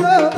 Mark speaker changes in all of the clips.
Speaker 1: Oh,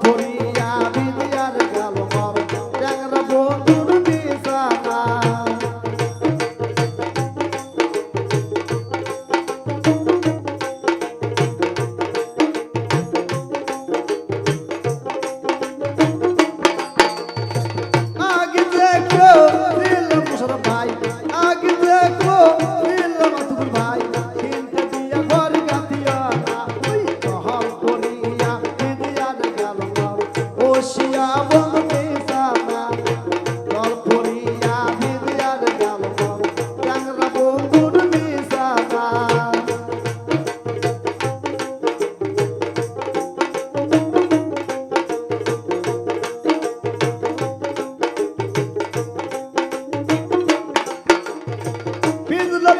Speaker 1: call